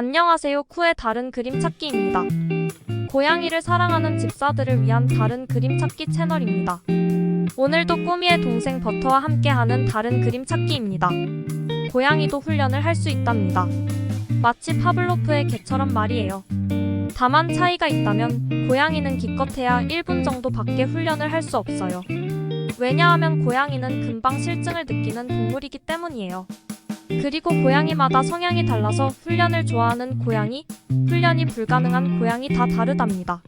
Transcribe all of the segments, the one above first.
안녕하세요. 쿠의 다른 그림 찾기입니다. 고양이를 사랑하는 집사들을 위한 다른 그림 찾기 채널입니다. 오늘도 꾸미의 동생 버터와 함께하는 다른 그림 찾기입니다. 고양이도 훈련을 할 수 있답니다. 마치 파블로프의 개처럼 말이에요. 다만 차이가 있다면 고양이는 기껏해야 1분 정도 밖에 훈련을 할 수 없어요. 왜냐하면 고양이는 금방 실증을 느끼는 동물이기 때문이에요. 그리고 고양이마다 성향이 달라서 훈련을 좋아하는 고양이, 훈련이 불가능한 고양이 다 다르답니다.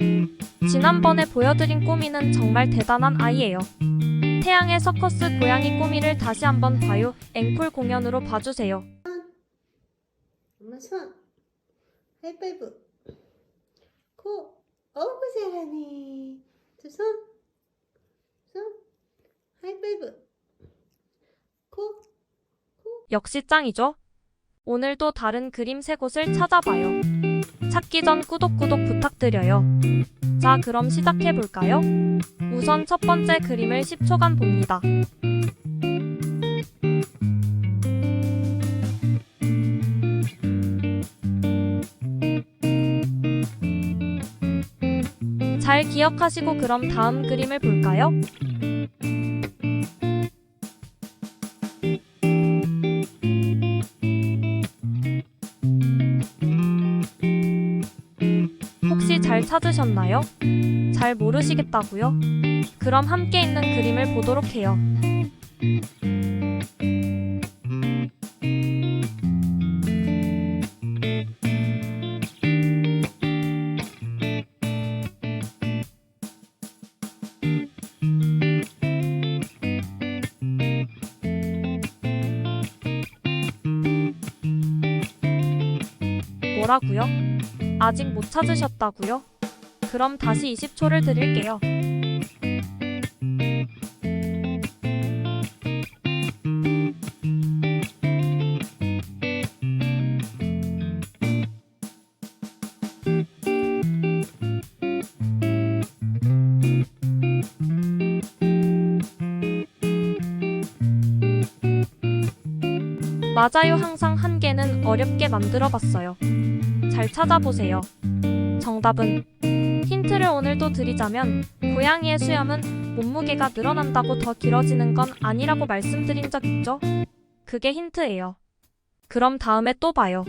지난번에 보여드린 꼬미는 정말 대단한 아이예요. 태양의 서커스 고양이 꼬미를 다시 한번 봐요. 앵콜 공연으로 봐주세요. 엄마 손 하이파이브 코 어우 잘하네 두손손 하이파이브 코 역시 짱이죠? 오늘도 다른 그림 세 곳을 찾아봐요. 찾기 전 구독 부탁드려요. 자, 그럼 시작해 볼까요? 우선 첫 번째 그림을 10초간 봅니다. 잘 기억하시고 그럼 다음 그림을 볼까요? 잘 찾으셨나요? 잘 모르시겠다고요? 그럼 함께 있는 그림을 보도록 해요. 뭐라고요? 아직 못 찾으셨다고요? 그럼 다시 20초를 드릴게요. 맞아요. 항상 한 개는 어렵게 만들어 봤어요. 잘 찾아보세요. 정답은 힌트를 오늘도 드리자면 고양이의 수염은 몸무게가 늘어난다고 더 길어지는 건 아니라고 말씀드린 적 있죠? 그게 힌트예요. 그럼 다음에 또 봐요.